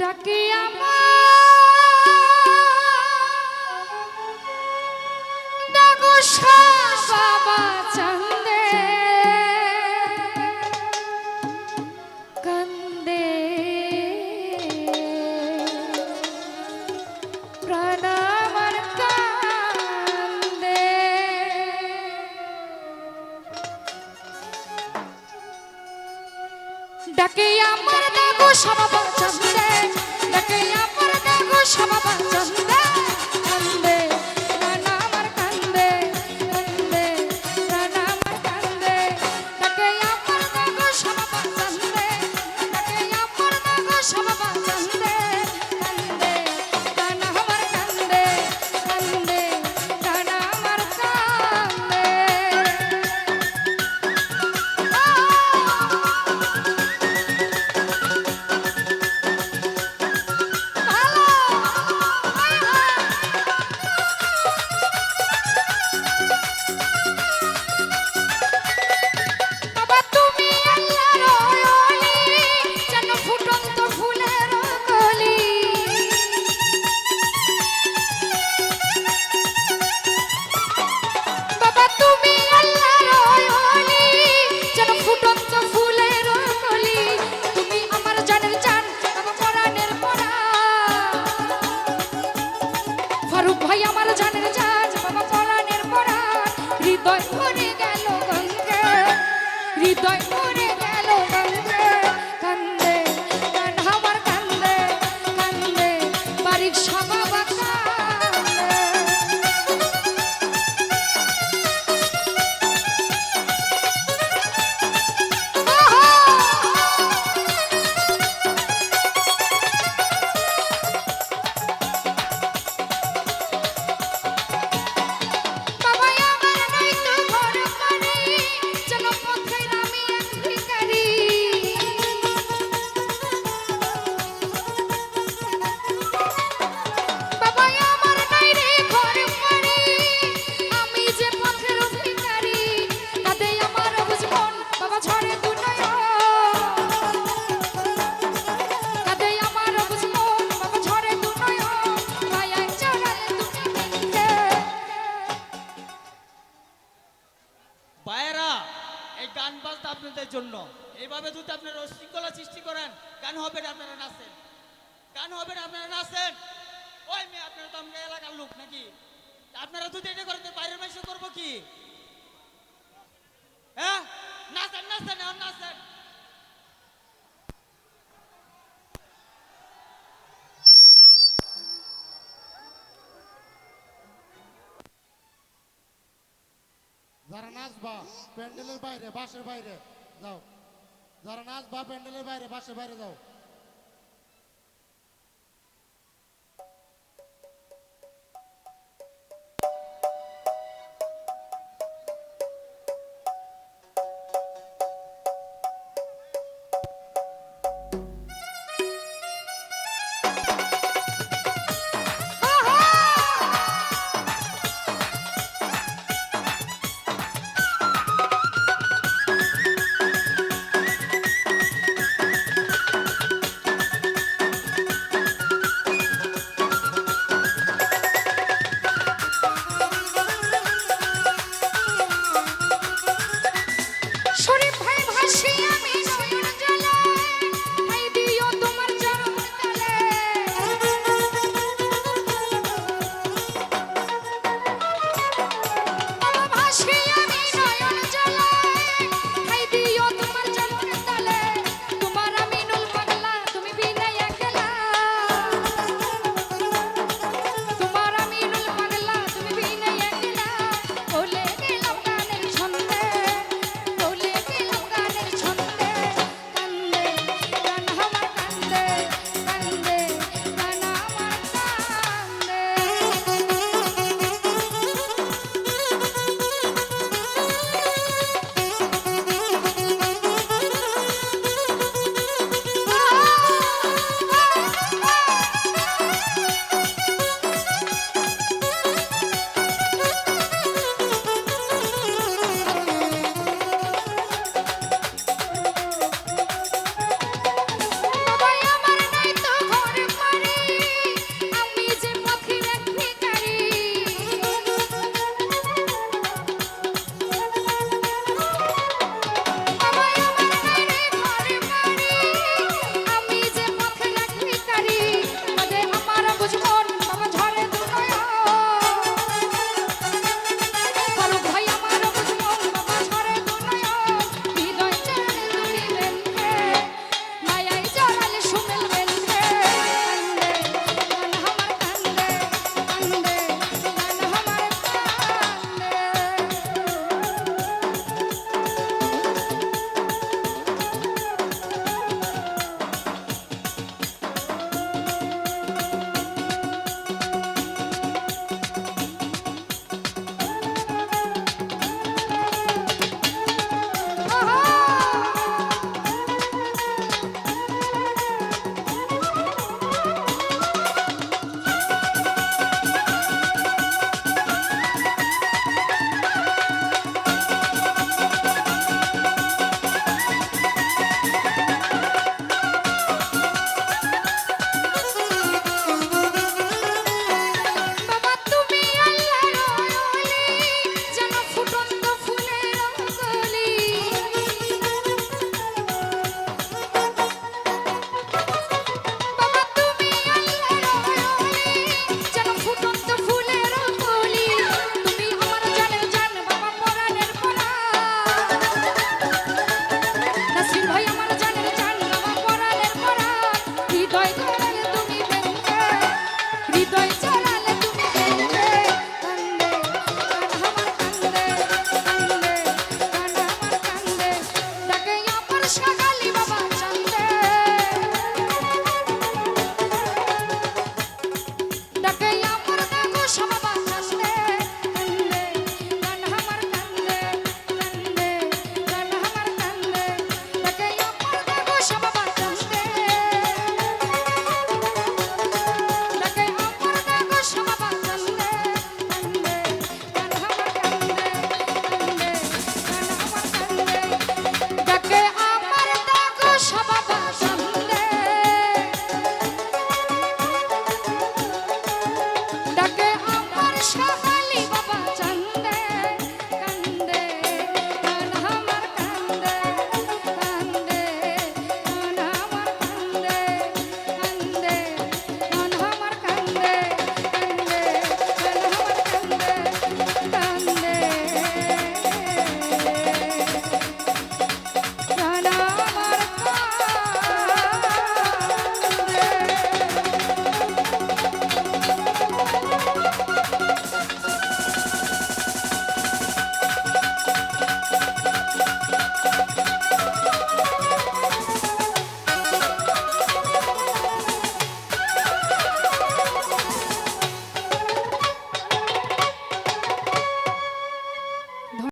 ডাকে আমার। ভাই আমার জানের গান বাজনা আপনাদের জন্য। এইভাবে যদি আপনারা শৃঙ্খলা সৃষ্টি করেন, গান হবে না আপনারা নাচেন। গান হবে না আপনারা নাচেন। ওই মেয়ে, আপনারা তো আমরা এলাকার লোক নাকি? আপনারা যদি এটা করেন বাইরের মানুষ করব কি? যারা নাচবা প্যান্ডেলের বাইরে বাসের বাইরে যাও। যারা নাচবা প্যান্ডেলের বাইরে বাসের বাইরে যাও।